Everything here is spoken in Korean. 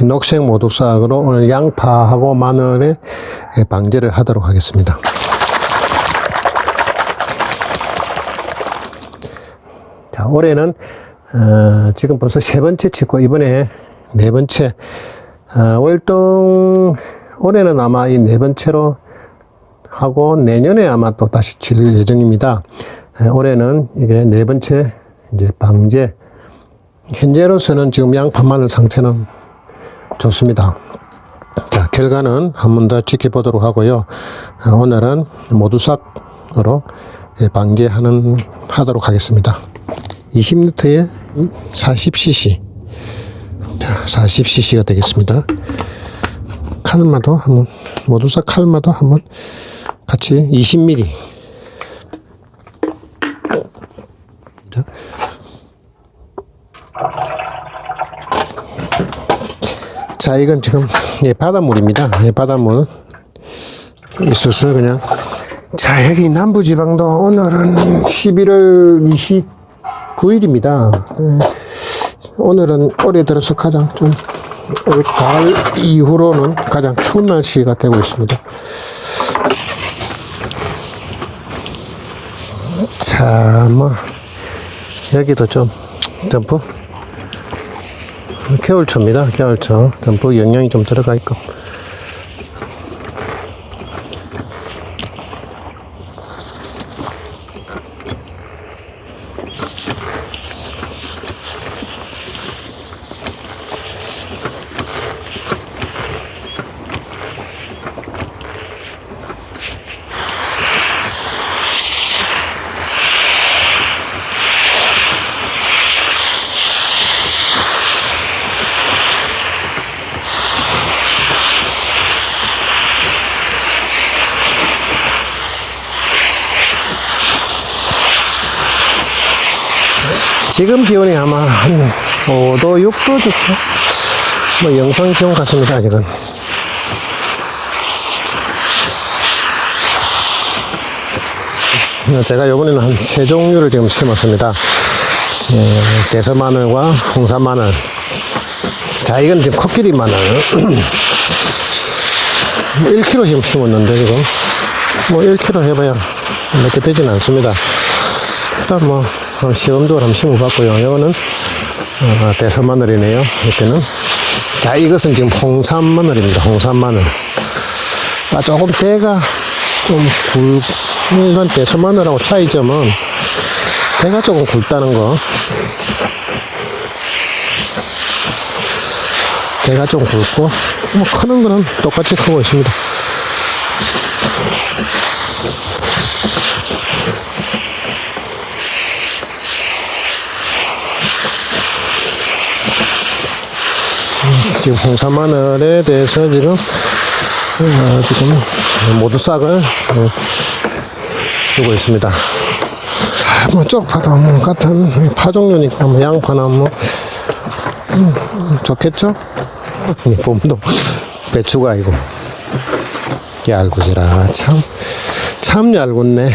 이 녹색 모두싹으로 오늘 양파하고 마늘의 예, 방제를 하도록 하겠습니다. 자, 올해는 어, 지금 벌써 세 번째 치고 이번에 네 번째 어, 월동 올해는 아마 이 네 번째로 하고 내년에 아마 또 다시 칠 예정입니다. 에, 올해는 이게 네 번째 이제 방제 현재로서는 지금 양파 마늘 상태는 좋습니다. 자, 결과는 한 번 더 지켜보도록 하고요. 어, 오늘은 모두삭으로 예, 방제하는 하도록 하겠습니다. 20리터에 40cc. 자, 40cc가 되겠습니다. 칼마도 한번 모두삭 칼마도 한번 같이 20mm. 자, 이건 지금 예, 바닷물입니다. 예, 바닷물 있어서 그냥 자, 여기 남부지방도 오늘은 11월 29일입니다. 오늘은 올해 들어서 가장 좀올 가을 이후로는 가장 추운 날씨가 되고 있습니다. 자, 뭐 여기도 좀 점프 겨울초입니다. 겨울초 점프 영양이 좀 들어가 있고 지금 기온이 아마 한 5도, 6도 정도? 뭐 영상 기온 같습니다, 아직은. 제가 요번에는 한 세 종류를 지금 심었습니다. 예, 대서 마늘과 홍산 마늘. 자, 이건 지금 코끼리 마늘. 1kg 지금 심었는데, 지금. 뭐 1kg 해봐야 몇 개 되진 않습니다. 일단 뭐 어, 시험적으로 한번 심어봤고요. 이거는 어, 대서 마늘이네요. 이렇게는 자 이것은 지금 홍산 마늘입니다. 홍산 마늘. 아 조금 대가 좀 굵. 일반 대서 마늘하고 차이점은 대가 조금 굵다는 거. 대가 좀 굵고 뭐 크는 거는 똑같이 크고 있습니다. 지금 홍사 마늘에 대해서 지금 어, 지금 모두 싹을 어, 주고 있습니다. 자, 뭐 쪽파도 뭐 같은 파 종류니까 뭐 양파나 뭐 음, 좋겠죠? 이 봄도 배추가 아니고 얄궂으라 참 참 얄궂네.